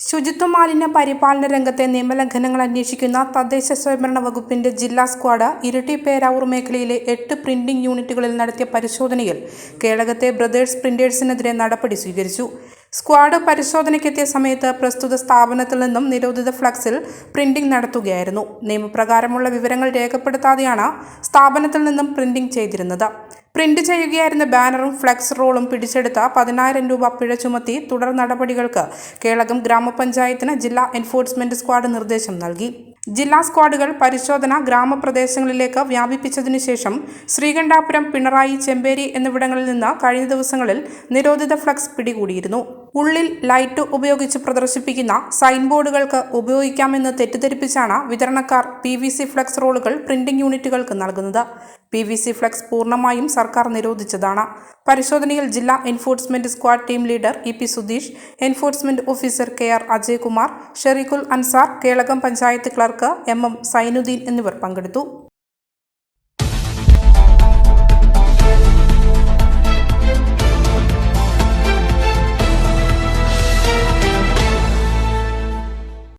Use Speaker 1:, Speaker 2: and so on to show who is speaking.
Speaker 1: ശുചിത്വ മാലിന്യ പരിപാലന രംഗത്തെ നിയമലംഘനങ്ങൾ അന്വേഷിക്കുന്ന തദ്ദേശ സ്വയംഭരണ വകുപ്പിന്റെ ജില്ലാ സ്ക്വാഡ് ഇരട്ടി പേരാവൂർ മേഖലയിലെ എട്ട് പ്രിന്റിംഗ് യൂണിറ്റുകളിൽ നടത്തിയ പരിശോധനയിൽ കേളകത്തെ ബ്രദേഴ്സ് പ്രിന്റേഴ്സിനെതിരെ നടപടി സ്വീകരിച്ചു. സ്ക്വാഡ് പരിശോധനയ്ക്കെത്തിയ സമയത്ത് പ്രസ്തുത സ്ഥാപനത്തിൽ നിന്നും നിരോധിത ഫ്ലക്സിൽ പ്രിന്റിംഗ് നടത്തുകയായിരുന്നു. നിയമപ്രകാരമുള്ള വിവരങ്ങൾ രേഖപ്പെടുത്താതെയാണ് സ്ഥാപനത്തിൽ നിന്നും പ്രിന്റിംഗ് ചെയ്തിരുന്നത്. പ്രിന്റ് ചെയ്യുകയായിരുന്ന ബാനറും ഫ്ലെക്സ് റോളും പിടിച്ചെടുത്ത പതിനായിരം രൂപ പിഴ ചുമത്തി തുടർ നടപടികൾക്ക് കേളകം ഗ്രാമപഞ്ചായത്തിന് ജില്ലാ എൻഫോഴ്സ്മെന്റ് സ്ക്വാഡ് നിർദ്ദേശം നൽകി. ജില്ലാ സ്ക്വാഡുകൾ പരിശോധന ഗ്രാമപ്രദേശങ്ങളിലേക്ക് വ്യാപിപ്പിച്ചതിനു ശേഷം ശ്രീകണ്ഠാപുരം പിണറായി ചെമ്പേരി എന്നിവിടങ്ങളിൽ നിന്ന് കഴിഞ്ഞ ദിവസങ്ങളിൽ നിരോധിത ഫ്ലക്സ് പിടികൂടിയിരുന്നു. ഉള്ളിൽ ലൈറ്റ് ഉപയോഗിച്ച് പ്രദർശിപ്പിക്കുന്ന സൈൻ ബോർഡുകൾക്ക് ഉപയോഗിക്കാമെന്ന് തെറ്റിദ്ധരിപ്പിച്ചാണ് വിതരണക്കാർ പി വി സി ഫ്ലക്സ് റോളുകൾ പ്രിന്റിംഗ് യൂണിറ്റുകൾക്ക് നൽകുന്നത്. പി വി സി ഫ്ലക്സ് പൂർണമായും സർക്കാർ നിരോധിച്ചതാണ്. പരിശോധനയിൽ ജില്ലാ enforcement squad team leader E P Sudheesh enforcement officer K R Ajaykumar Shereekhul Ansar Kelakam panchayat clerk M M Zainuddin എന്നിവർ പങ്കെടുത്തു.